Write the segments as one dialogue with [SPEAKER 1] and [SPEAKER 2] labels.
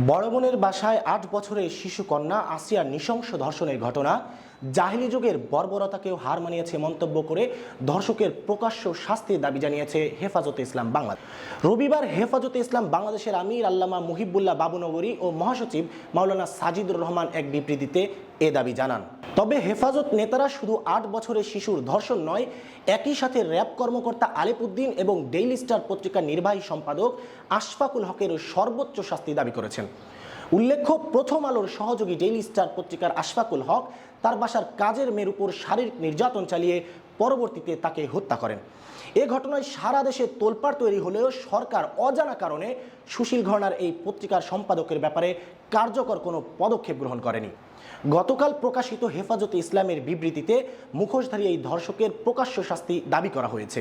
[SPEAKER 1] বড় বোনের বাসায় আট বছরের শিশুকন্যা আসিয়ার নৃশংস ধর্ষণের ঘটনা জাহিলি যুগের বর্বরতাকেও হার মানিয়েছে মন্তব্য করে ধর্ষকের প্রকাশ্য শাস্তির দাবি জানিয়েছে হেফাজতে ইসলাম বাংলাদেশ রবিবার হেফাজতে ইসলাম বাংলাদেশের আমির আল্লামা মুহিবুল্লাহ বাবুনগরী ও মহাসচিব মাওলানা সাজিদুর রহমান এক বিবৃতিতে এ দাবি জানান। তবে হেফাজত নেতারা শুধু আট বছরের শিশুর ধর্ষণ নয়, একই সাথে র্যাব কর্মকর্তা আলেপ উদ্দিন এবং ডেইলি স্টার পত্রিকার নির্বাহী সম্পাদক আশফাকুল হকের সর্বোচ্চ শাস্তি দাবি করেছেন। উল্লেখ্য, প্রথম আলোর সহযোগী ডেইলি স্টার পত্রিকার আশফাকুল হক তার বাসার কাজের মেয়ের উপর শারীরিক নির্যাতন চালিয়ে পরবর্তীতে তাকে হত্যা করেন। এ ঘটনায় সারা দেশে তোলপাড় তৈরি হলেও সরকার অজানা কারণে সুশীল ঘরনার এই পত্রিকার সম্পাদকের ব্যাপারে কার্যকর কোনো পদক্ষেপ গ্রহণ করেনি। গতকাল প্রকাশিত হেফাজতে ইসলামের বিবৃতিতে মুখোশধারী এই ধর্ষকের প্রকাশ্য শাস্তি দাবি করা হয়েছে।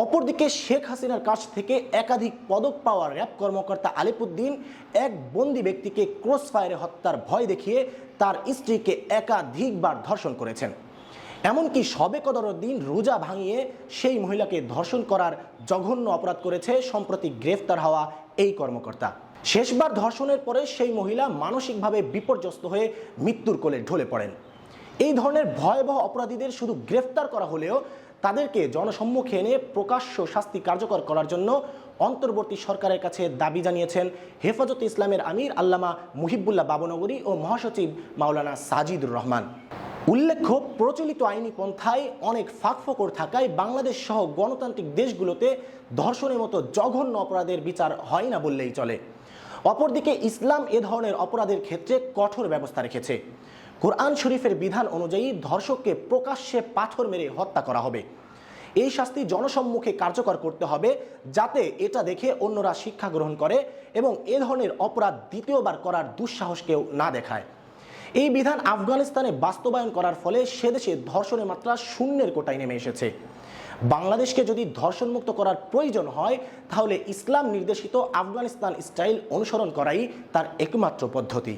[SPEAKER 1] অপরদিকে শেখ হাসিনার কাছ থেকে একাধিক পদক পাওয়া র্যাব কর্মকর্তা আলিপুদ্দিন এক বন্দি ব্যক্তিকে ক্রস ফায়ারে হত্যার ভয় দেখিয়ে তার স্ত্রীকে একাধিকবার ধর্ষণ করেছেন। এমনকি সবে কদরের দিন রোজা ভাঙিয়ে সেই মহিলাকে ধর্ষণ করার জঘন্য অপরাধ করেছে সম্প্রতি গ্রেফতার হওয়া এই কর্মকর্তা। শেষবার ধর্ষণের পরে সেই মহিলা মানসিকভাবে বিপর্যস্ত হয়ে মৃত্যুর কোলে ঢলে পড়েন। এই ধরনের ভয়াবহ অপরাধীদের শুধু গ্রেফতার করা হলেও তাদেরকে জনসম্মুখে এনে প্রকাশ্য শাস্তি কার্যকর করার জন্য অন্তর্বর্তী সরকারের কাছে দাবি জানিয়েছেন হেফাজত ইসলামের আমির আল্লামা মুহিবুল্লাহ বাবনগরী ও মহাসচিব মাওলানা সাজিদুর রহমান। উল্লেখ্য, প্রচলিত আইনি পন্থায় অনেক ফাঁকফোকর থাকায় বাংলাদেশ সহ গণতান্ত্রিক দেশগুলোতে ধর্ষণের মতো জঘন্য অপরাধের বিচার হয় না বললেই চলে। অপরদিকে ইসলাম এ ধরনের অপরাধের ক্ষেত্রে কঠোর ব্যবস্থা রেখেছে। কোরআন শরীফের বিধান অনুযায়ী ধর্ষককে প্রকাশ্যে পাথর মেরে হত্যা করা হবে। এই শাস্তি জনসম্মুখে কার্যকর করতে হবে যাতে এটা দেখে অন্যরা শিক্ষা গ্রহণ করে এবং এ ধরনের অপরাধ দ্বিতীয়বার করার দুঃসাহস কেউ না দেখায়। এই বিধান আফগানিস্তানে বাস্তবায়ন করার ফলে সে দেশে ধর্ষণের মাত্রা শূন্যের কোটায় নেমে এসেছে। বাংলাদেশকে যদি ধর্ষণমুক্ত করার প্রয়োজন হয়, তাহলে ইসলাম নির্দেশিত আফগানিস্তান স্টাইল অনুসরণ করাই তার একমাত্র পদ্ধতি।